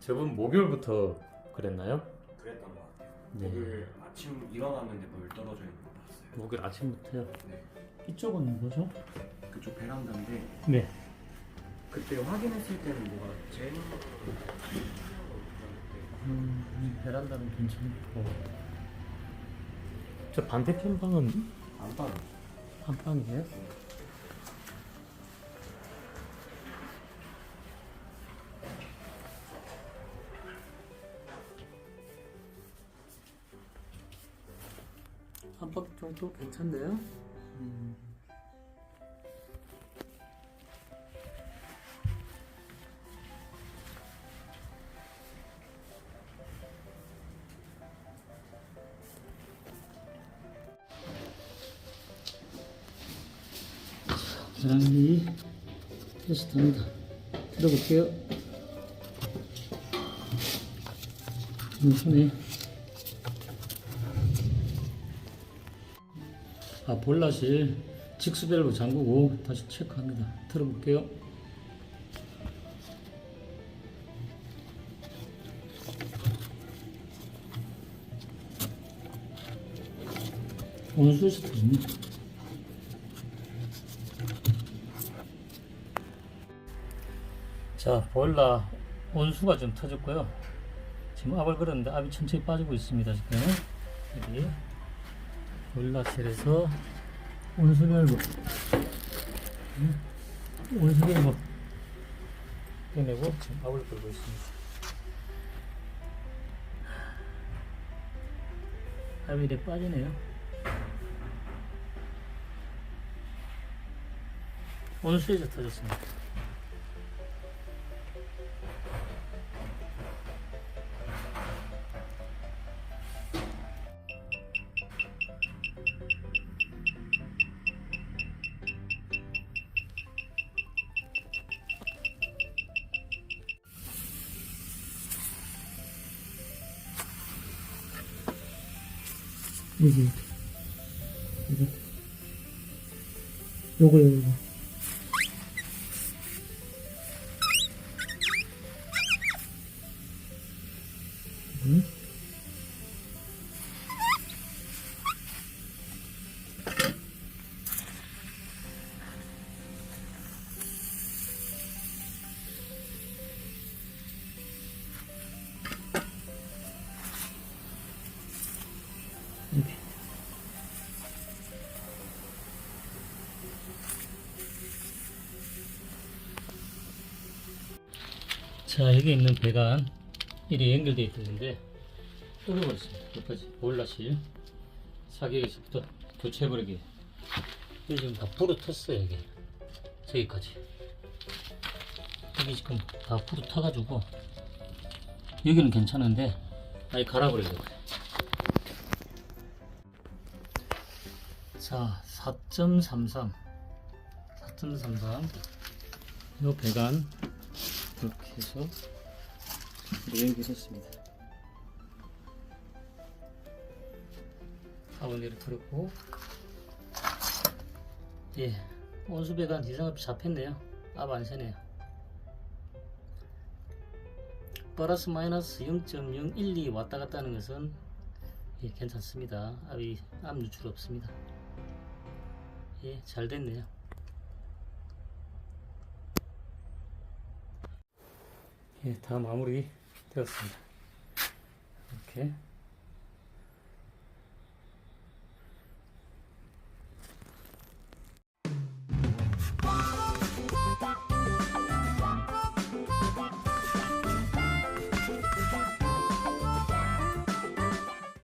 저번 목요일부터 그랬나요? 그랬던 것 같아요. 네. 목요일 아침 일어났는데 물 떨어져 있는 거 봤어요. 목요일 아침부터요. 네. 이쪽은 뭐죠? 그쪽 베란다인데 네. 그때 확인했을 때는 뭐가 제일 음, 베란다는 괜찮고. 저 반대편 방은 안방 한방이에요? 한방 정도 괜찮네요. 음. 계란이 테스트합니다. 들어볼게요. 음, 손에 아 볼라실 직수벨로 잠그고 다시 체크합니다. 들어볼게요. 온수에서 터집니다. 자, 보일러 온수가 좀 터졌고요. 지금 압을 걸었는데 압이 천천히 빠지고 있습니다. 지금 여기 보일러실에서 온수 밸브 음, 온수 밸브 빼내고 지금 압을 걸고 있습니다. 이렇게 빠지네요. 온수에서 터졌습니다. 여기 여기 요거 요거 응? 자 여기 있는 배관 이리 연결되어 있는데 뚫어버렸습니다. 여기까지 보일러실. 사격에서부터 교체해버리기 이게 지금 다 불어 텄어요 이게. 저기까지. 여기 지금 다 불어 타가지고 여기는 괜찮은데 아예 갈아버리려고. 자 4.33 4.33 요 배관 이렇게 해서 연결했습니다. 가운데로 들었고 예 온수배관 없이 잡혔네요. 압안 새네요. 플러스 마이너스 0.012 왔다 갔다 하는 것은 예, 괜찮습니다. 압이 압 누출 없습니다. 예, 잘 됐네요. 예, 다 마무리 되었습니다. 이렇게